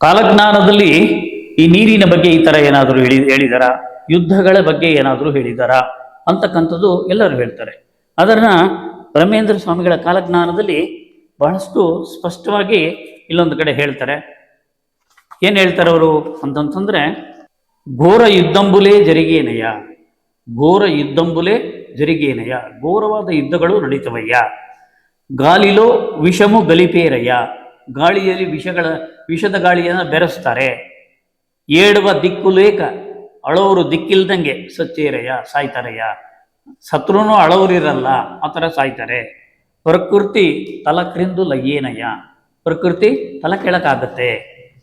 ಕಾಲಜ್ಞಾನದಲ್ಲಿ ಈ ನೀರಿನ ಬಗ್ಗೆ ಈ ಥರ ಏನಾದರೂ ಹೇಳಿ, ಹೇಳಿದಾರ? ಯುದ್ಧಗಳ ಬಗ್ಗೆ ಏನಾದರೂ ಹೇಳಿದಾರ? ಅಂತಕ್ಕಂಥದ್ದು ಎಲ್ಲರೂ ಹೇಳ್ತಾರೆ. ಅದನ್ನ ರಮೇಂದ್ರ ಸ್ವಾಮಿಗಳ ಕಾಲಜ್ಞಾನದಲ್ಲಿ ಬಹಳಷ್ಟು ಸ್ಪಷ್ಟವಾಗಿ ಇಲ್ಲೊಂದು ಕಡೆ ಹೇಳ್ತಾರೆ. ಏನು ಹೇಳ್ತಾರೆ ಅವರು ಅಂತಂತಂದ್ರೆ, ಘೋರ ಯುದ್ಧಂಬುಲೇ ಜರಿಗೇನಯ್ಯ? ಘೋರ ಯುದ್ಧಂಬುಲೇ ಜರಿಗೇನಯ್ಯ? ಘೋರವಾದ ಯುದ್ಧಗಳು ನಡೀತವಯ್ಯ? ಗಾಲಿಲೋ ವಿಷಮು ಗಲಿಪೇರಯ್ಯ ಗಾಳಿಯಲ್ಲಿ ವಿಷಗಳ ವಿಷದ ಗಾಳಿಯನ್ನು ಬೆರೆಸ್ತಾರೆ. ಏಡುವ ದಿಕ್ಕು ಲೇಖ ಅಳವರು ದಿಕ್ಕಿಲ್ದಂಗೆ ಸಚ್ಚೇರಯ್ಯ ಸಾಯ್ತಾರಯ್ಯ ಸತ್ರುನು ಇರಲ್ಲ ಆ ಥರ ಸಾಯ್ತಾರೆ. ಪ್ರಕೃತಿ ತಲಕ್ರಿಂದು ಲಯ್ಯೇನಯ್ಯ ಪ್ರಕೃತಿ ತಲ ಕೆಳಕಾಗತ್ತೆ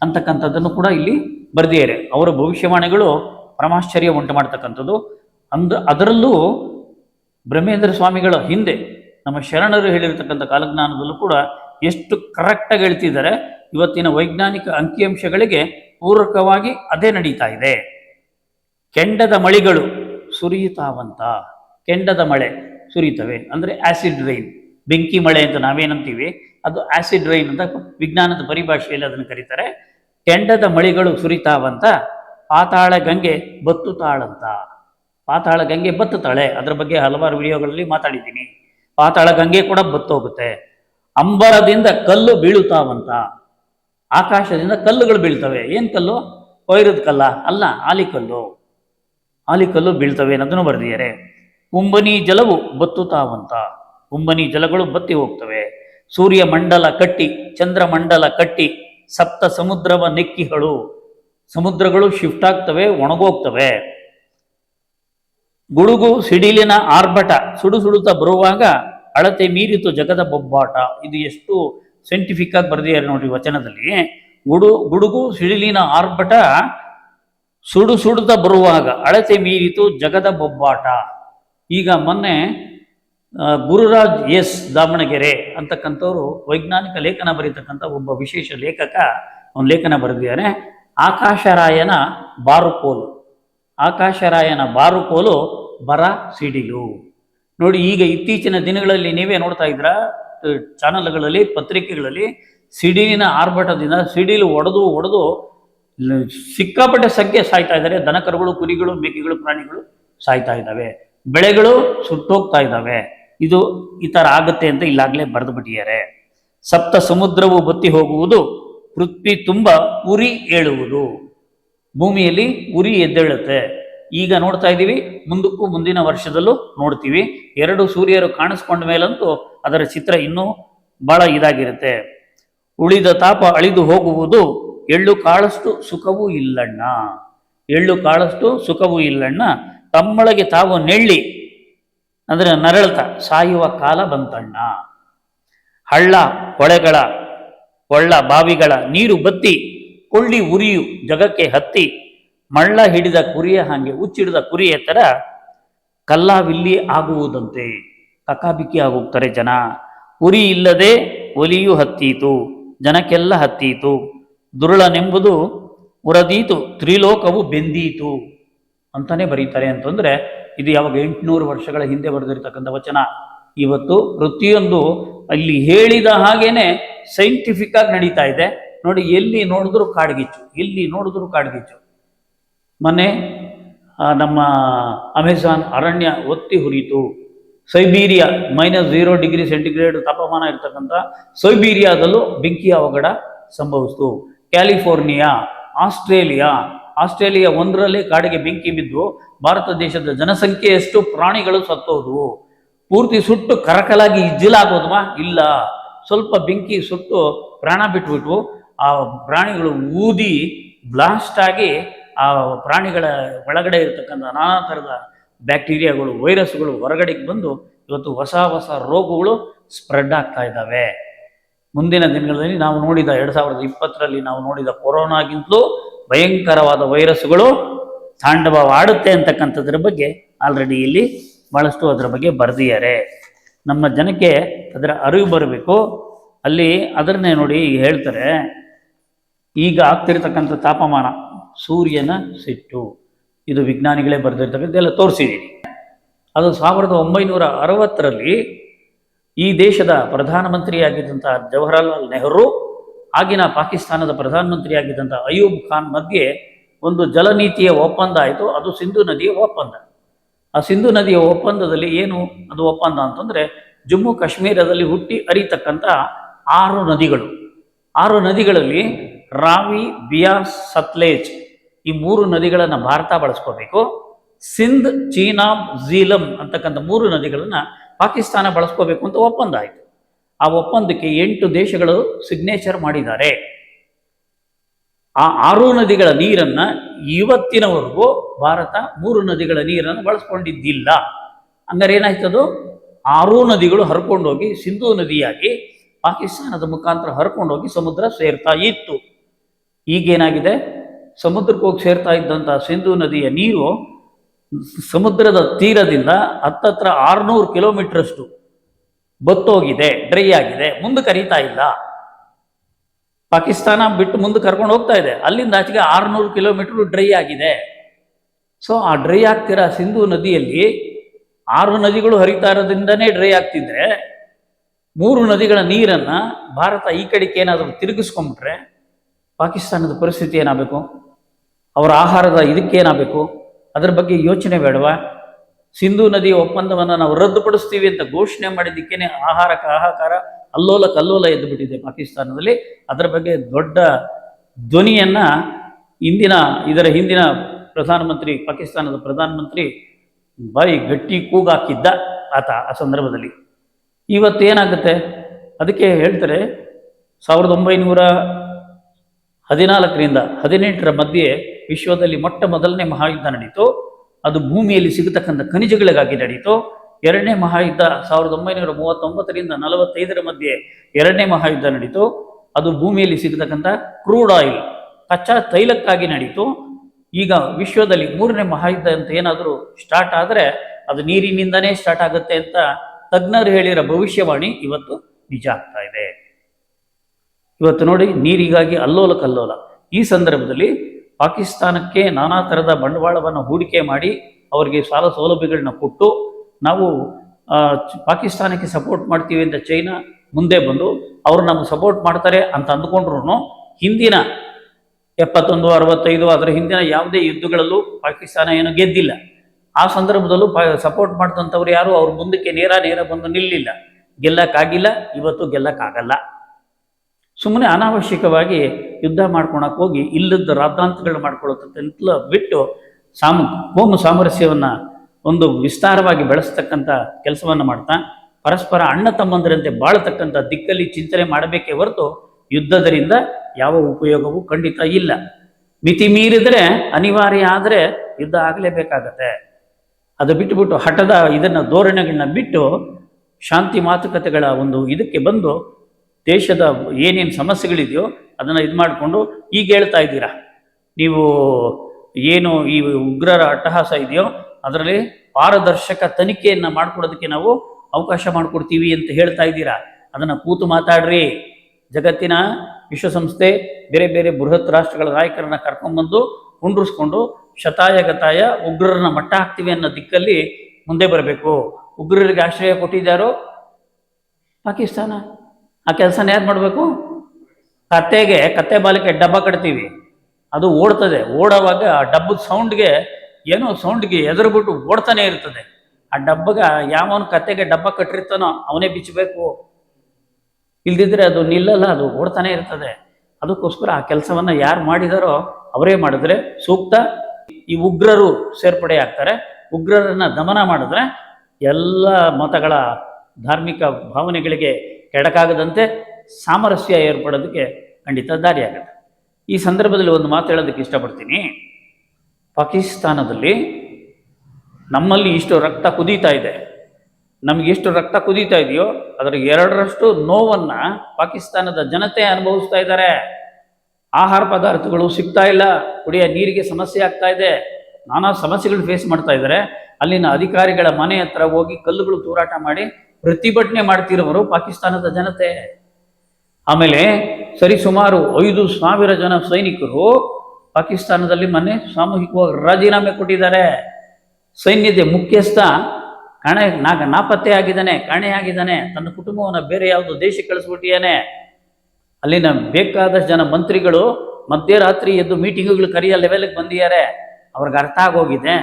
ಅಂತಕ್ಕಂಥದ್ದನ್ನು ಕೂಡ ಇಲ್ಲಿ ಬರೆದಿದ್ದಾರೆ. ಅವರ ಭವಿಷ್ಯವಾಣಿಗಳು ಪರಮಾಶ್ಚರ್ಯ ಉಂಟು ಮಾಡ್ತಕ್ಕಂಥದ್ದು. ಅಂದ ಅದರಲ್ಲೂ ಬ್ರಹ್ಮೇಂದ್ರ ಸ್ವಾಮಿಗಳ ಹಿಂದೆ ನಮ್ಮ ಶರಣರು ಹೇಳಿರ್ತಕ್ಕಂಥ ಕಾಲಜ್ಞಾನದಲ್ಲೂ ಕೂಡ ಎಷ್ಟು ಕರೆಕ್ಟಾಗಿ ಹೇಳ್ತಿದ್ದಾರೆ, ಇವತ್ತಿನ ವೈಜ್ಞಾನಿಕ ಅಂಕಿಅಂಶಗಳಿಗೆ ಪೂರಕವಾಗಿ ಅದೇ ನಡೀತಾ ಇದೆ. ಕೆಂಡದ ಮಳಿಗಳು ಸುರಿಯುತ್ತಾವಂತ. ಕೆಂಡದ ಮಳೆ ಸುರಿಯುತ್ತವೆ ಅಂದರೆ ಆಸಿಡ್ ರೈನ್ ಬೆಂಕಿ ಮಳೆ ಅಂತ ನಾವೇನಂತೀವಿ, ಅದು ಆಸಿಡ್ ರೈನ್ ಅಂತ ವಿಜ್ಞಾನದ ಪರಿಭಾಷೆಯಲ್ಲಿ ಅದನ್ನು ಕರೀತಾರೆ. ಕೆಂಡದ ಮಳಿಗಳು ಸುರಿತಾವಂತ, ಪಾತಾಳ ಗಂಗೆ ಬತ್ತುತ್ತಾಳಂತ. ಪಾತಾಳ ಗಂಗೆ ಬತ್ತುತ್ತಾಳೆ. ಅದರ ಬಗ್ಗೆ ಹಲವಾರು ವಿಡಿಯೋಗಳಲ್ಲಿ ಮಾತಾಡಿದ್ದೀನಿ. ಪಾತಾಳ ಗಂಗೆ ಕೂಡ ಬತ್ತೋಗುತ್ತೆ. ಅಂಬರದಿಂದ ಕಲ್ಲು ಬೀಳುತ್ತಾವಂತ. ಆಕಾಶದಿಂದ ಕಲ್ಲುಗಳು ಬೀಳ್ತವೆ. ಏನು ಕಲ್ಲು? ಕೊಯ್ರದ ಕಲ್ಲ. ಅಲ್ಲ, ಆಲಿಕಲ್ಲು. ಆಲಿಕಲ್ಲು ಬೀಳ್ತವೆ ಅನ್ನೋದನ್ನು ಬರೆದಿದ್ದಾರೆ. ಕುಂಬನಿ ಜಲವು ಬತ್ತುತ್ತಾವಂತ ಕುಂಬನಿ ಜಲಗಳು ಬತ್ತಿ ಹೋಗ್ತವೆ. ಸೂರ್ಯ ಮಂಡಲ ಕಟ್ಟಿ ಚಂದ್ರಮಂಡಲ ಕಟ್ಟಿ, ಸಪ್ತ ಸಮುದ್ರವ ನೆಕ್ಕಿಗಳು ಸಮುದ್ರಗಳು ಶಿಫ್ಟ್ ಆಗ್ತವೆ, ಒಣಗೋಗ್ತವೆ. ಗುಡುಗು ಸಿಡಿಲಿನ ಆರ್ಭಟ ಸುಡು ಸುಡುತ್ತಾ ಬರುವಾಗ ಅಳತೆ ಮೀರಿತು ಜಗದ ಬೊಬ್ಬಾಟ. ಇದು ಎಷ್ಟು ಸೈಂಟಿಫಿಕ್ ಆಗಿ ಬರೆದಿದ್ದಾರೆ ನೋಡ್ರಿ ವಚನದಲ್ಲಿ. ಗುಡು, ಗುಡುಗು ಸಿಡಿಲಿನ ಆರ್ಭಟ ಸುಡು ಸುಡುತ್ತಾ ಬರುವಾಗ ಅಳತೆ ಮೀರಿತು ಜಗದ ಬೊಬ್ಬಾಟ. ಈಗ ಮೊನ್ನೆ ಗುರುರಾಜ್ ಎಸ್ ದಾವಣಗೆರೆ ಅಂತಕ್ಕಂಥವ್ರು ವೈಜ್ಞಾನಿಕ ಲೇಖನ ಬರೀತಕ್ಕಂಥ ಒಬ್ಬ ವಿಶೇಷ ಲೇಖಕ ಒಂದು ಲೇಖನ ಬರೆದಿದ್ದಾರೆ. ಆಕಾಶರಾಯನ ಬಾರುಕೋಲು. ಆಕಾಶರಾಯನ ಬಾರುಕೋಲು ಬರ ಸಿಡಿಲು. ನೋಡಿ, ಈಗ ಇತ್ತೀಚಿನ ದಿನಗಳಲ್ಲಿ ನೀವೇ ನೋಡ್ತಾ ಇದ್ರ ಚಾನಲ್ಗಳಲ್ಲಿ, ಪತ್ರಿಕೆಗಳಲ್ಲಿ ಸಿಡಿಲಿನ ಆರ್ಭಟದಿಂದ ಸಿಡಿಲು ಒಡೆದು ಒಡೆದು ಸಿಕ್ಕಾಪಟ್ಟೆ ಸಂಖ್ಯೆ ಸಾಯ್ತಾ ಇದ್ದಾರೆ. ದನಕರುಗಳು, ಕುರಿಗಳು, ಮೇಕೆಗಳು, ಪ್ರಾಣಿಗಳು ಸಾಯ್ತಾ ಇದ್ದಾವೆ. ಬೆಳೆಗಳು ಸುಟ್ಟೋಗ್ತಾ ಇದ್ದಾವೆ. ಇದು ಈ ಥರ ಆಗುತ್ತೆ ಅಂತ ಇಲ್ಲಾಗಲೇ ಬರೆದು ಬಿಟ್ಟಿದ್ದಾರೆ. ಸಪ್ತ ಸಮುದ್ರವು ಬತ್ತಿ ಹೋಗುವುದು, ಪೃಥ್ವಿ ತುಂಬ ಉರಿ ಏಳುವುದು. ಭೂಮಿಯಲ್ಲಿ ಉರಿ ಎದ್ದೇಳುತ್ತೆ. ಈಗ ನೋಡ್ತಾ ಇದ್ದೀವಿ, ಮುಂದಕ್ಕೂ ಮುಂದಿನ ವರ್ಷದಲ್ಲೂ ನೋಡ್ತೀವಿ. ಎರಡು ಸೂರ್ಯರು ಕಾಣಿಸ್ಕೊಂಡ ಮೇಲಂತೂ ಅದರ ಚಿತ್ರ ಇನ್ನೂ ಬಹಳ ಇದಾಗಿರುತ್ತೆ. ಉಳಿದ ತಾಪ ಅಳಿದು ಹೋಗುವುದು, ಎಳ್ಳು ಕಾಳಷ್ಟು ಸುಖವೂ ಇಲ್ಲಣ್ಣ. ಎಳ್ಳು ಕಾಳಷ್ಟು ಸುಖವೂ ಇಲ್ಲಣ್ಣ. ತಮ್ಮೊಳಗೆ ತಾವು ನೆಳ್ಳಿ, ಅಂದರೆ ನರಳತ, ಸಾಯುವ ಕಾಲ ಬಂತಣ್ಣ. ಹಳ್ಳ, ಹೊಳೆಗಳ ಹೊಳ್ಳ ಬಾವಿಗಳ, ನೀರು ಬತ್ತಿ, ಕೊಳ್ಳಿ ಉರಿಯು, ಜಗಕ್ಕೆ ಹತ್ತಿ ಮಳ್ಳ ಹಿಡಿದ ಕುರಿಯ ಹಾಗೆ ಉಚ್ಚಿಡಿದ ಕುರಿಯ ತರ ಕಲ್ಲಾವಿಲ್ಲಿ ಆಗುವುದಂತೆ. ಕಕಾಬಿಕಿ ಆಗೋಗ್ತಾರೆ ಜನ. ಉರಿ ಇಲ್ಲದೆ ಒಲಿಯು ಹತ್ತೀತು. ಜನಕ್ಕೆಲ್ಲ ಹತ್ತೀತು. ದುರುಳನೆಂಬುದು ಉರದೀತು. ತ್ರಿಲೋಕವು ಬೆಂದೀತು ಅಂತಾನೆ ಬರೀತಾರೆ. ಅಂತಂದ್ರೆ ಇದು ಯಾವಾಗ ಎಂಟುನೂರು ವರ್ಷಗಳ ಹಿಂದೆ ಬರೆದಿರ್ತಕ್ಕಂಥ ವಚನ. ಇವತ್ತು ಪ್ರತಿಯೊಂದು ಅಲ್ಲಿ ಹೇಳಿದ ಹಾಗೇನೆ ಸೈಂಟಿಫಿಕ್ ಆಗಿ ನಡೀತಾ ಇದೆ. ನೋಡಿ, ಎಲ್ಲಿ ನೋಡಿದ್ರು ಕಾಡ್ಗಿಚ್ಚು. ಎಲ್ಲಿ ನೋಡಿದ್ರು ಕಾಡ್ಗಿಚ್ಚು. ಮೊನ್ನೆ ನಮ್ಮ ಅಮೆಜಾನ್ ಅರಣ್ಯ ಒತ್ತಿ ಹುರಿಯಿತು. Siberia minus zero degree centigrade ತಾಪಮಾನ ಇರ್ತಕ್ಕಂಥ ಸೈಬೀರಿಯಾದಲ್ಲೂ ಬೆಂಕಿ ಅವಘಡ ಸಂಭವಿಸಿತು. ಕ್ಯಾಲಿಫೋರ್ನಿಯಾ, ಆಸ್ಟ್ರೇಲಿಯಾ ಆಸ್ಟ್ರೇಲಿಯಾ ಒಂದರಲ್ಲಿ ಕಾಡಿಗೆ ಬೆಂಕಿ ಬಿದ್ದು ಭಾರತ ದೇಶದ ಜನಸಂಖ್ಯೆಯಷ್ಟು ಪ್ರಾಣಿಗಳು ಸತ್ತೋದು ಪೂರ್ತಿ ಸುಟ್ಟು ಕರಕಲಾಗಿ ಇಜ್ಜಿಲಾಗೋದ್ವಾ ಇಲ್ಲ. ಸ್ವಲ್ಪ ಬೆಂಕಿ ಸುಟ್ಟು ಪ್ರಾಣ ಬಿಟ್ಬಿಟ್ವು. ಆ ಪ್ರಾಣಿಗಳು ಊದಿ ಬ್ಲಾಸ್ಟ್ ಆಗಿ ಆ ಪ್ರಾಣಿಗಳ ಒಳಗಡೆ ಇರತಕ್ಕಂಥ ನಾನಾ ಥರದ ಬ್ಯಾಕ್ಟೀರಿಯಾಗಳು ವೈರಸ್ಗಳು ಹೊರಗಡೆಗೆ ಬಂದು ಇವತ್ತು ಹೊಸ ಹೊಸ ರೋಗಗಳು ಸ್ಪ್ರೆಡ್ ಆಗ್ತಾ ಇದ್ದಾವೆ. ಮುಂದಿನ ದಿನಗಳಲ್ಲಿ ನಾವು ನೋಡಿದ ಎರಡು ಸಾವಿರದ ಇಪ್ಪತ್ತರಲ್ಲಿ ನಾವು ನೋಡಿದ ಕೊರೋನಾಗಿಂತಲೂ ಭಯಂಕರವಾದ ವೈರಸ್ಗಳು ತಾಂಡವವಾಡುತ್ತೆ ಅಂತಕ್ಕಂಥದ್ರ ಬಗ್ಗೆ ಆಲ್ರೆಡಿ ಇಲ್ಲಿ ಬಹಳಷ್ಟು ಅದರ ಬಗ್ಗೆ ಬರೆದಿದ್ದಾರೆ. ನಮ್ಮ ಜನಕ್ಕೆ ಅದರ ಅರಿವು ಬರಬೇಕು. ಅಲ್ಲಿ ಅದನ್ನೇ ನೋಡಿ ಹೇಳ್ತಾರೆ, ಈಗ ಆಗ್ತಿರ್ತಕ್ಕಂಥ ತಾಪಮಾನ. ಸೂರ್ಯನ ಸಿಟ್ಟು. ಇದು ವಿಜ್ಞಾನಿಗಳೇ ಬರೆದಿರ್ತಕ್ಕಂಥ ಎಲ್ಲ ತೋರಿಸಿದ್ದೀನಿ ಅದು ಸಾವಿರದ ಒಂಬೈನೂರ ಅರವತ್ತರಲ್ಲಿ ಈ ದೇಶದ ಪ್ರಧಾನಮಂತ್ರಿಯಾಗಿದ್ದಂಥ ಜವಹರಲಾಲ್ ನೆಹರು, ಆಗಿನ ಪಾಕಿಸ್ತಾನದ ಪ್ರಧಾನಮಂತ್ರಿಯಾಗಿದ್ದಂಥ ಅಯೂಬ್ ಖಾನ್ ಮಧ್ಯೆ ಒಂದು ಜಲನೀತಿಯ ಒಪ್ಪಂದ ಆಯಿತು. ಅದು ಸಿಂಧು ನದಿಯ ಒಪ್ಪಂದ. ಆ ಸಿಂಧು ನದಿಯ ಒಪ್ಪಂದದಲ್ಲಿ ಏನು ಅದು ಒಪ್ಪಂದ ಅಂತಂದರೆ ಜಮ್ಮು ಕಾಶ್ಮೀರದಲ್ಲಿ ಹುಟ್ಟಿ ಅರಿತಕ್ಕಂಥ ಆರು ನದಿಗಳು. ಆರು ನದಿಗಳಲ್ಲಿ ರಾವಿ ಬಿಯಾಸ್ ಸತ್ಲೇಜ್ ಈ ಮೂರು ನದಿಗಳನ್ನು ಭಾರತ ಬಳಸ್ಕೋಬೇಕು. ಸಿಂಧ್, ಚೀನಾ, ಝೀಲಂ ಅಂತಕ್ಕಂಥ ಮೂರು ನದಿಗಳನ್ನ ಪಾಕಿಸ್ತಾನ ಬಳಸ್ಕೋಬೇಕು ಅಂತ ಒಪ್ಪಂದ ಆಯಿತು ಆ ಒಪ್ಪಂದಕ್ಕೆ ಎಂಟು ದೇಶಗಳು ಸಿಗ್ನೇಚರ್ ಮಾಡಿದ್ದಾರೆ. ಆ ಆರು ನದಿಗಳ ನೀರನ್ನ ಇವತ್ತಿನವರೆಗೂ ಭಾರತ ಮೂರು ನದಿಗಳ ನೀರನ್ನು ಬಳಸ್ಕೊಂಡಿದ್ದಿಲ್ಲ. ಹಂಗಾರೆ ಏನಾಯ್ತದು ಆರೂ ನದಿಗಳು ಹರ್ಕೊಂಡೋಗಿ ಸಿಂಧೂ ನದಿಯಾಗಿ ಪಾಕಿಸ್ತಾನದ ಮುಖಾಂತರ ಹರ್ಕೊಂಡೋಗಿ ಸಮುದ್ರ ಸೇರ್ತಾ ಇತ್ತು. ಈಗೇನಾಗಿದೆ? ಸಮುದ್ರಕ್ಕೆ ಹೋಗಿ ಸೇರ್ತಾ ಇದ್ದಂಥ ಸಿಂಧೂ ನದಿಯ ನೀರು ಸಮುದ್ರದ ತೀರದಿಂದ ಹತ್ತತ್ರ ಆರುನೂರು ಕಿಲೋಮೀಟ್ರಷ್ಟು ಬತ್ತೋಗಿದೆ, ಡ್ರೈ ಆಗಿದೆ, ಮುಂದೆ ಕರೀತಾ ಇಲ್ಲ. ಪಾಕಿಸ್ತಾನ ಬಿಟ್ಟು ಮುಂದೆ ಕರ್ಕೊಂಡು ಹೋಗ್ತಾ ಇದೆ. ಅಲ್ಲಿಂದ ಆಚೆಗೆ ಆರುನೂರು ಕಿಲೋಮೀಟರ್ ಡ್ರೈ ಆಗಿದೆ. ಸೊ ಆ ಡ್ರೈ ಆಗ್ತಿರೋ ಸಿಂಧೂ ನದಿಯಲ್ಲಿ ಆರು ನದಿಗಳು ಹರಿತಾ ಇರೋದ್ರಿಂದನೇ ಡ್ರೈ ಆಗ್ತಿದ್ರೆ ಮೂರು ನದಿಗಳ ನೀರನ್ನ ಭಾರತ ಈ ಕಡೆಗೆ ಏನಾದರೂ ತಿರುಗಿಸ್ಕೊಂಬಿಟ್ರೆ ಪಾಕಿಸ್ತಾನದ ಪರಿಸ್ಥಿತಿ ಏನಾಗಬೇಕು? ಅವರ ಆಹಾರದ ಇದಕ್ಕೇನಾಗಬೇಕು ಅದರ ಬಗ್ಗೆ ಯೋಚನೆ ಬೇಡವಾ? ಸಿಂಧೂ ನದಿಯ ಒಪ್ಪಂದವನ್ನು ನಾವು ರದ್ದುಪಡಿಸ್ತೀವಿ ಅಂತ ಘೋಷಣೆ ಮಾಡಿದ್ದಕ್ಕೇನೆ ಆಹಾರಕ್ಕೆ ಆಹಾಕಾರ ಅಲ್ಲೋಲ ಕಲ್ಲೋಲ ಎದ್ದು ಬಿಟ್ಟಿದೆ ಪಾಕಿಸ್ತಾನದಲ್ಲಿ. ಅದರ ಬಗ್ಗೆ ದೊಡ್ಡ ಧ್ವನಿಯನ್ನ ಇಂದಿನ, ಇದರ ಹಿಂದಿನ ಪ್ರಧಾನಮಂತ್ರಿ, ಪಾಕಿಸ್ತಾನದ ಪ್ರಧಾನಮಂತ್ರಿ ಬಾಯಿ ಗಟ್ಟಿ ಕೂಗಾಕಿದ್ದ ಆತ ಆ ಸಂದರ್ಭದಲ್ಲಿ. ಇವತ್ತೇನಾಗುತ್ತೆ ಅದಕ್ಕೆ ಹೇಳ್ತಾರೆ, ಸಾವಿರದ ಒಂಬೈನೂರ ಹದಿನಾಲ್ಕರಿಂದ ಹದಿನೆಂಟರ ಮಧ್ಯೆ ವಿಶ್ವದಲ್ಲಿ ಮೊಟ್ಟ ಮೊದಲನೇ ಮಹಾಯುದ್ಧ ನಡೀತು. ಅದು ಭೂಮಿಯಲ್ಲಿ ಸಿಗತಕ್ಕಂಥ ಖನಿಜಗಳಿಗಾಗಿ ನಡೀತು. ಎರಡನೇ ಮಹಾಯುದ್ಧ ಸಾವಿರದ ಒಂಬೈನೂರ ಮೂವತ್ತೊಂಬತ್ತರಿಂದ ನಲವತ್ತೈದರ ಮಧ್ಯೆ ಎರಡನೇ ಮಹಾಯುದ್ಧ ನಡೀತು. ಅದು ಭೂಮಿಯಲ್ಲಿ ಸಿಗತಕ್ಕಂಥ ಕ್ರೂಡ್ ಆಯಿಲ್, ಕಚ್ಚಾ ತೈಲಕ್ಕಾಗಿ ನಡೀತು. ಈಗ ವಿಶ್ವದಲ್ಲಿ ಮೂರನೇ ಮಹಾಯುದ್ಧ ಅಂತ ಏನಾದರೂ ಸ್ಟಾರ್ಟ್ ಆದರೆ ಅದು ನೀರಿನಿಂದನೇ ಸ್ಟಾರ್ಟ್ ಆಗುತ್ತೆ ಅಂತ ತಜ್ಞರು ಹೇಳಿರೋ ಭವಿಷ್ಯವಾಣಿ ಇವತ್ತು ನಿಜ ಆಗ್ತಾ ಇದೆ. ಇವತ್ತು ನೋಡಿ ನೀರಿಗಾಗಿ ಅಲ್ಲೋಲ ಕಲ್ಲೋಲ ಈ ಸಂದರ್ಭದಲ್ಲಿ ಪಾಕಿಸ್ತಾನಕ್ಕೆ ನಾನಾ ಥರದ ಬಂಡವಾಳವನ್ನು ಹೂಡಿಕೆ ಮಾಡಿ ಅವರಿಗೆ ಸಾಲ ಸೌಲಭ್ಯಗಳನ್ನ ಕೊಟ್ಟು ನಾವು ಪಾಕಿಸ್ತಾನಕ್ಕೆ ಸಪೋರ್ಟ್ ಮಾಡ್ತೀವಿ ಅಂತ ಚೈನಾ ಮುಂದೆ ಬಂದು ಅವರು ನಮ್ಗೆ ಸಪೋರ್ಟ್ ಮಾಡ್ತಾರೆ ಅಂತ ಅಂದ್ಕೊಂಡ್ರು ಹಿಂದಿನ ಎಪ್ಪತ್ತೊಂದು, ಅರವತ್ತೈದು ಅದರ ಹಿಂದಿನ ಯಾವುದೇ ಯುದ್ಧಗಳಲ್ಲೂ ಪಾಕಿಸ್ತಾನ ಏನು ಗೆದ್ದಿಲ್ಲ. ಆ ಸಂದರ್ಭದಲ್ಲೂ ಸಪೋರ್ಟ್ ಮಾಡ್ತಂಥವ್ರು ಯಾರು? ಅವ್ರ ಮುಂದಕ್ಕೆ ನೇರ ನೇರ ಬಂದು ನಿಲ್ಲಿಲ್ಲ. ಗೆಲ್ಲಕ್ಕಾಗಿಲ್ಲ, ಇವತ್ತು ಗೆಲ್ಲಕ್ಕಾಗಲ್ಲ. ಸುಮ್ಮನೆ ಅನಾವಶ್ಯಕವಾಗಿ ಯುದ್ಧ ಮಾಡ್ಕೊಳಕ್ಕೆ ಹೋಗಿ ಇಲ್ಲದ ರಾದ್ಧಾಂತಗಳು ಮಾಡ್ಕೊಳ್ಳೋದಂತಲ ಬಿಟ್ಟು ಸಾಮ ಹೋಮ ಸಾಮರಸ್ಯವನ್ನ ಒಂದು ವಿಸ್ತಾರವಾಗಿ ಬೆಳೆಸ್ತಕ್ಕಂಥ ಕೆಲಸವನ್ನ ಮಾಡ್ತಾ, ಪರಸ್ಪರ ಅಣ್ಣ ತಮ್ಮಂದರಂತೆ ಬಾಳತಕ್ಕಂಥ ದಿಕ್ಕಲ್ಲಿ ಚಿಂತನೆ ಮಾಡಬೇಕೇ ಹೊರತು ಯುದ್ಧದರಿಂದ ಯಾವ ಉಪಯೋಗವೂ ಖಂಡಿತ ಇಲ್ಲ. ಮಿತಿ ಮೀರಿದ್ರೆ ಅನಿವಾರ್ಯ ಆದರೆ ಯುದ್ಧ ಆಗಲೇಬೇಕಾಗತ್ತೆ. ಅದು ಬಿಟ್ಟುಬಿಟ್ಟು ಹಠದ ಇದನ್ನ ಧೋರಣೆಗಳನ್ನ ಬಿಟ್ಟು ಶಾಂತಿ ಮಾತುಕತೆಗಳ ಒಂದು ಇದಕ್ಕೆ ಬಂದು ದೇಶದ ಏನೇನು ಸಮಸ್ಯೆಗಳಿದೆಯೋ ಅದನ್ನು ಇದು ಮಾಡಿಕೊಂಡು ಈಗ ಹೇಳ್ತಾ ಇದ್ದೀರಾ? ನೀವು ಏನು ಈ ಉಗ್ರರ ಅಟ್ಟಹಾಸ ಇದೆಯೋ ಅದರಲ್ಲಿ ಪಾರದರ್ಶಕ ತನಿಖೆಯನ್ನು ಮಾಡಿಕೊಡೋದಕ್ಕೆ ನಾವು ಅವಕಾಶ ಮಾಡಿಕೊಡ್ತೀವಿ ಅಂತ ಹೇಳ್ತಾ ಇದ್ದೀರಾ? ಅದನ್ನು ಕೂತು ಮಾತಾಡ್ರಿ. ಜಗತ್ತಿನ ವಿಶ್ವಸಂಸ್ಥೆ ಬೇರೆ ಬೇರೆ ಬೃಹತ್ ರಾಷ್ಟ್ರಗಳ ನಾಯಕರನ್ನ ಕರ್ಕೊಂಡ್ಬಂದು ಕುಂಡ್ರಿಸ್ಕೊಂಡು ಶತಾಯ ಗತಾಯ ಉಗ್ರರನ್ನ ಮಟ್ಟ ಹಾಕ್ತೀವಿ ಅನ್ನೋ ದಿಕ್ಕಲ್ಲಿ ಮುಂದೆ ಬರಬೇಕು. ಉಗ್ರರಿಗೆ ಆಶ್ರಯ ಕೊಟ್ಟಿದ್ದಾರೋ ಪಾಕಿಸ್ತಾನ? ಆ ಕೆಲಸನ ಯಾರು ಮಾಡಬೇಕು? ಕತ್ತೆಗೆ, ಕತ್ತೆ ಬಾಲಕ್ಕೆ ಡಬ್ಬ ಕಟ್ತೀವಿ. ಅದು ಓಡ್ತದೆ. ಓಡೋವಾಗ ಆ ಡಬ್ಬದ ಸೌಂಡ್ಗೆ ಏನೋ ಸೌಂಡ್ಗೆ ಎದುರುಬಿಟ್ಟು ಓಡ್ತಾನೆ ಇರ್ತದೆ. ಆ ಡಬ್ಬಗ ಯಾವನು ಕತ್ತೆಗೆ ಡಬ್ಬ ಕಟ್ಟಿರ್ತಾನೋ ಅವನೇ ಬಿಚ್ಚಬೇಕು ಇಲ್ದಿದ್ರೆ ಅದು ನಿಲ್ಲಲ್ಲ, ಅದು ಓಡ್ತಾನೆ ಇರ್ತದೆ. ಅದಕ್ಕೋಸ್ಕರ ಆ ಕೆಲಸವನ್ನು ಯಾರು ಮಾಡಿದಾರೋ ಅವರೇ ಮಾಡಿದ್ರೆ ಸೂಕ್ತ. ಈ ಉಗ್ರರು ಸೇರ್ಪಡೆ ಆಗ್ತಾರೆ. ಉಗ್ರರನ್ನ ದಮನ ಮಾಡಿದ್ರೆ ಎಲ್ಲ ಮತಗಳ ಧಾರ್ಮಿಕ ಭಾವನೆಗಳಿಗೆ ಕೆಡಕಾಗದಂತೆ ಸಾಮರಸ್ಯ ಏರ್ಪಡೋದಕ್ಕೆ ಖಂಡಿತ ದಾರಿಯಾಗುತ್ತೆ. ಈ ಸಂದರ್ಭದಲ್ಲಿ ಒಂದು ಮಾತು ಹೇಳೋದಕ್ಕೆ ಇಷ್ಟಪಡ್ತೀನಿ. ಪಾಕಿಸ್ತಾನದಲ್ಲಿ ನಮ್ಮಲ್ಲಿ ಇಷ್ಟು ರಕ್ತ ಕುದೀತಾ ಇದೆ. ನಮಗೆ ಎಷ್ಟು ರಕ್ತ ಕುದೀತಾ ಇದೆಯೋ ಅದರ ಎರಡರಷ್ಟು ನೋವನ್ನು ಪಾಕಿಸ್ತಾನದ ಜನತೆ ಅನುಭವಿಸ್ತಾ ಇದ್ದಾರೆ. ಆಹಾರ ಪದಾರ್ಥಗಳು ಸಿಗ್ತಾ ಇಲ್ಲ, ಕುಡಿಯ ನೀರಿಗೆ ಸಮಸ್ಯೆ ಆಗ್ತಾ ಇದೆ. ನಾನಾ ಸಮಸ್ಯೆಗಳು ಫೇಸ್ ಮಾಡ್ತಾ ಇದ್ದಾರೆ. ಅಲ್ಲಿನ ಅಧಿಕಾರಿಗಳ ಮನೆ ಹತ್ರ ಹೋಗಿ ಕಲ್ಲುಗಳು ತೂರಾಟ ಮಾಡಿ ಪ್ರತಿಭಟನೆ ಮಾಡ್ತಿರೋರು ಪಾಕಿಸ್ತಾನದ ಜನತೆ. ಆಮೇಲೆ ಸರಿ ಸುಮಾರು ಐದು ಸಾವಿರ ಜನ ಸೈನಿಕರು ಪಾಕಿಸ್ತಾನದಲ್ಲಿ ಮೊನ್ನೆ ಸಾಮೂಹಿಕವಾಗಿ ರಾಜೀನಾಮೆ ಕೊಟ್ಟಿದ್ದಾರೆ. ಸೈನ್ಯದ ಮುಖ್ಯಸ್ಥ ಕಾಣೆ ನಾಗ ನಾಪತ್ತೆ ಆಗಿದ್ದಾನೆ ಕಾಣೆಯಾಗಿದ್ದಾನೆ ತನ್ನ ಕುಟುಂಬವನ್ನು ಬೇರೆ ಯಾವುದೋ ದೇಶಕ್ಕೆ ಕಳಿಸ್ಬಿಟ್ಟಿಯಾನೆ ಅಲ್ಲಿನ ಬೇಕಾದಷ್ಟು ಜನ ಮಂತ್ರಿಗಳು ಮಧ್ಯರಾತ್ರಿ ಎದ್ದು ಮೀಟಿಂಗ್ಗಳು ಕರೆಯೋ ಲೆವೆಲ್ಗೆ ಬಂದಿದ್ದಾರೆ. ಅವ್ರಿಗೆ ಅರ್ಥ ಆಗೋಗಿದೆ.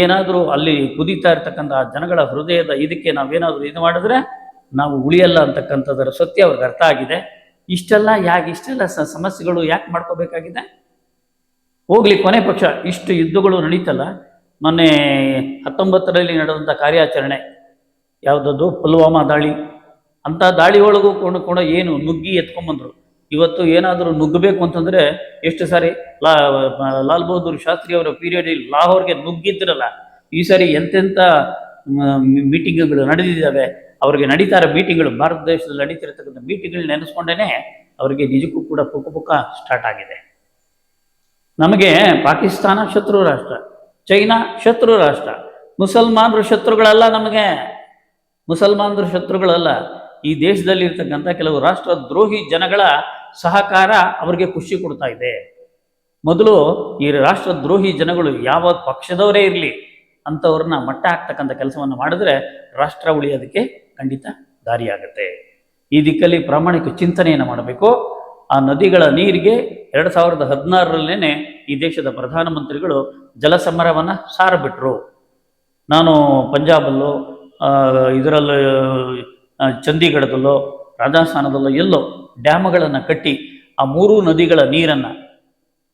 ಏನಾದರೂ ಅಲ್ಲಿ ಕುದೀತಾ ಇರ್ತಕ್ಕಂಥ ಜನಗಳ ಹೃದಯದ ಇದಕ್ಕೆ ನಾವೇನಾದರೂ ಇದು ಮಾಡಿದ್ರೆ ನಾವು ಉಳಿಯಲ್ಲ ಅಂತಕ್ಕಂಥದ್ದರ ಸತ್ಯ ಅವ್ರಿಗೆ ಅರ್ಥ ಆಗಿದೆ. ಇಷ್ಟೆಲ್ಲ ಯಾಕೆ ಇಷ್ಟೆಲ್ಲ ಸಮಸ್ಯೆಗಳು ಯಾಕೆ ಮಾಡ್ಕೋಬೇಕಾಗಿದೆ? ಹೋಗ್ಲಿ ಕೊನೆ ಪಕ್ಷ, ಇಷ್ಟು ಯುದ್ಧಗಳು ನಡೀತಲ್ಲ, ಮೊನ್ನೆ ಹತ್ತೊಂಬತ್ತರಲ್ಲಿ ನಡೆದಂಥ ಕಾರ್ಯಾಚರಣೆ ಯಾವುದದು ಪುಲ್ವಾಮಾ ದಾಳಿ. ಅಂಥ ದಾಳಿ ಒಳಗೂ ಕೊಂಡು ಏನು ನುಗ್ಗಿ ಎತ್ಕೊಂಬಂದ್ರು. ಇವತ್ತು ಏನಾದರೂ ನುಗ್ಗಬೇಕು ಅಂತಂದ್ರೆ ಎಷ್ಟು ಸಾರಿ ಲಾ, ಲಾಲ್ ಬಹದ್ದೂರ್ ಶಾಸ್ತ್ರಿ ಅವರ ಪೀರಿಯಡ್ ಲಾಹೋರ್ಗೆ ನುಗ್ಗಿದ್ರಲ್ಲ, ಈ ಸಾರಿ ಎಂತೆಂಥ ಮೀಟಿಂಗ್ಗಳು ನಡೆದಿದ್ದಾವೆ, ಅವರಿಗೆ ನಡೀತಾರ ಮೀಟಿಂಗ್ಗಳು ಭಾರತ ದೇಶದಲ್ಲಿ ನಡೀತಿರತಕ್ಕಂಥ ಮೀಟಿಂಗ್ಗಳು ನೆನೆಸ್ಕೊಂಡೇನೆ ಅವರಿಗೆ ನಿಜಕ್ಕೂ ಕೂಡ ಪುಕ್ಕ ಪುಕ್ಕ ಸ್ಟಾರ್ಟ್ ಆಗಿದೆ. ನಮಗೆ ಪಾಕಿಸ್ತಾನ ಶತ್ರು ರಾಷ್ಟ್ರ, ಚೈನಾ ಶತ್ರು ರಾಷ್ಟ್ರ, ಮುಸಲ್ಮಾನರು ಶತ್ರುಗಳಲ್ಲ ನಮಗೆ. ಮುಸಲ್ಮಾನರು ಶತ್ರುಗಳಲ್ಲ. ಈ ದೇಶದಲ್ಲಿ ಇರ್ತಕ್ಕಂಥ ಕೆಲವು ರಾಷ್ಟ್ರ ದ್ರೋಹಿ ಜನಗಳ ಸಹಕಾರ ಅವರಿಗೆ ಖುಷಿ ಕೊಡ್ತಾ ಇದೆ. ಮೊದಲು ಈ ರಾಷ್ಟ್ರ ದ್ರೋಹಿ ಜನಗಳು ಯಾವ ಪಕ್ಷದವರೇ ಇರಲಿ ಅಂಥವ್ರನ್ನ ಮಟ್ಟ ಹಾಕ್ತಕ್ಕಂಥ ಕೆಲಸವನ್ನು ಮಾಡಿದ್ರೆ ರಾಷ್ಟ್ರ ಉಳಿಯೋದಕ್ಕೆ ಖಂಡಿತ ದಾರಿಯಾಗುತ್ತೆ. ಈ ದಿಕ್ಕಲ್ಲಿ ಪ್ರಾಮಾಣಿಕ ಚಿಂತನೆಯನ್ನು ಮಾಡಬೇಕು. ಆ ನದಿಗಳ ನೀರಿಗೆ ಎರಡು ಸಾವಿರದ ಹದಿನಾರರಲ್ಲೇನೆ ಈ ದೇಶದ ಪ್ರಧಾನಮಂತ್ರಿಗಳು ಜಲಸಮರವನ್ನು ಸಾರಬಿಟ್ರು. ನಾನು ಪಂಜಾಬಲ್ಲೋ ಇದರಲ್ಲೂ ಚಂಡೀಗಢದಲ್ಲೋ, ರಾಜಸ್ಥಾನದಲ್ಲೋ ಎಲ್ಲೋ ಡ್ಯಾಮ್ಗಳನ್ನು ಕಟ್ಟಿ ಆ ಮೂರು ನದಿಗಳ ನೀರನ್ನು,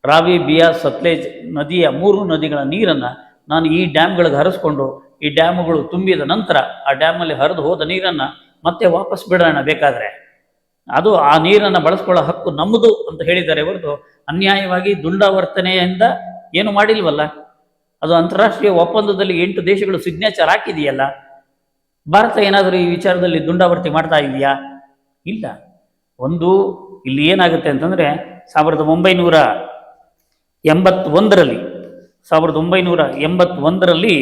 ರಾವಿ, ಬಿಯಾ, ಸತ್ಲೇಜ್ ನದಿಯ ಮೂರು ನದಿಗಳ ನೀರನ್ನು ನಾನು ಈ ಡ್ಯಾಮ್ಗಳಿಗೆ ಹರಿಸ್ಕೊಂಡು ಈ ಡ್ಯಾಮ್ಗಳು ತುಂಬಿದ ನಂತರ ಆ ಡ್ಯಾಮಲ್ಲಿ ಹರಿದು ಹೋದ ನೀರನ್ನು ಮತ್ತೆ ವಾಪಸ್ ಬಿಡೋಣ ಬೇಕಾದರೆ. ಅದು ಆ ನೀರನ್ನು ಬಳಸ್ಕೊಳ್ಳೋ ಹಕ್ಕು ನಮ್ಮದು ಅಂತ ಹೇಳಿದ್ದಾರೆ ಹೊರತು ಅನ್ಯಾಯವಾಗಿ ದುಂಡಾವರ್ತನೆಯಿಂದ ಏನು ಮಾಡಿಲ್ವಲ್ಲ? ಅದು ಅಂತಾರಾಷ್ಟ್ರೀಯ ಒಪ್ಪಂದದಲ್ಲಿ ಎಂಟು ದೇಶಗಳು ಸಿಗ್ನೇಚರ್ ಹಾಕಿದೆಯಲ್ಲ? ಭಾರತ ಏನಾದರೂ ಈ ವಿಚಾರದಲ್ಲಿ ದುಂಡಾವರ್ತಿ ಮಾಡ್ತಾ ಇದೆಯಾ? ಇಲ್ಲ. ಒಂದು, ಇಲ್ಲಿ ಏನಾಗುತ್ತೆ ಅಂತಂದರೆ ಸಾವಿರದ ಒಂಬೈನೂರ ಎಂಬತ್ತೊಂದರಲ್ಲಿ, ಸಾವಿರದ ಒಂಬೈನೂರ ಎಂಬತ್ತೊಂದರಲ್ಲಿ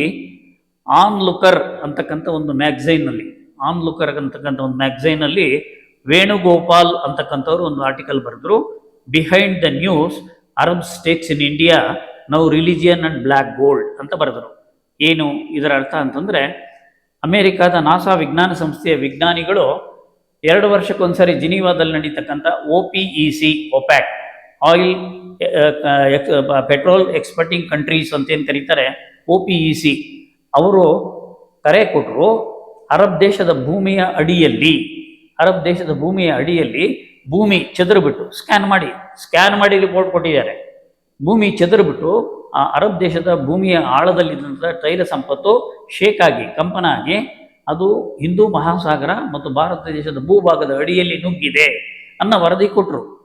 ಆನ್ ಲುಕರ್ ಅಂತಕ್ಕಂಥ ಒಂದು ಮ್ಯಾಗ್ಝೈನಲ್ಲಿ ಆನ್ ಲುಕರ್ ಅಂತಕ್ಕಂಥ ಒಂದು ಮ್ಯಾಗ್ಝೈನಲ್ಲಿ ವೇಣುಗೋಪಾಲ್ ಅಂತಕ್ಕಂಥವ್ರು ಒಂದು ಆರ್ಟಿಕಲ್ ಬರೆದ್ರು behind the news Arab states in India now religion and black gold ಅಂತ ಬರೆದರು. ಏನು ಇದರ ಅರ್ಥ ಅಂತಂದರೆ ಅಮೆರಿಕಾದ ನಾಸಾ ವಿಜ್ಞಾನ ಸಂಸ್ಥೆಯ ವಿಜ್ಞಾನಿಗಳು ಎರಡು ವರ್ಷಕ್ಕೊಂದ್ಸರಿ ಜಿನೀವಾದಲ್ಲಿ ನಡೀತಕ್ಕಂಥ O P E C, OPEC, oil petrol exporting countries ಅಂತ ಏನು ಕರೀತಾರೆ, ಒ ಪಿ ಇ ಸಿ. ಅವರು ಕರೆ ಕೊಟ್ಟರು ಅರಬ್ ದೇಶದ ಭೂಮಿಯ ಅಡಿಯಲ್ಲಿ, ಅರಬ್ ದೇಶದ ಭೂಮಿಯ ಅಡಿಯಲ್ಲಿ ಭೂಮಿ ಚದುರುಬಿಟ್ಟು, ಸ್ಕ್ಯಾನ್ ಮಾಡಿ ಸ್ಕ್ಯಾನ್ ಮಾಡಿ ರಿಪೋರ್ಟ್ ಕೊಟ್ಟಿದ್ದಾರೆ. ಭೂಮಿ ಚದುರುಬಿಟ್ಟು ಆ ಅರಬ್ ದೇಶದ ಭೂಮಿಯ ಆಳದಲ್ಲಿದ್ದಂಥ ತೈಲ ಸಂಪತ್ತು ಶೇಕಾಗಿ ಕಂಪನ ಆಗಿ, ಅದು ಹಿಂದೂ ಮಹಾಸಾಗರ ಮತ್ತು ಭಾರತ ದೇಶದ ಭೂಭಾಗದ ಅಡಿಯಲ್ಲಿ ನುಗ್ಗಿದೆ ಅನ್ನೋ ವರದಿ ಕೊಟ್ಟರು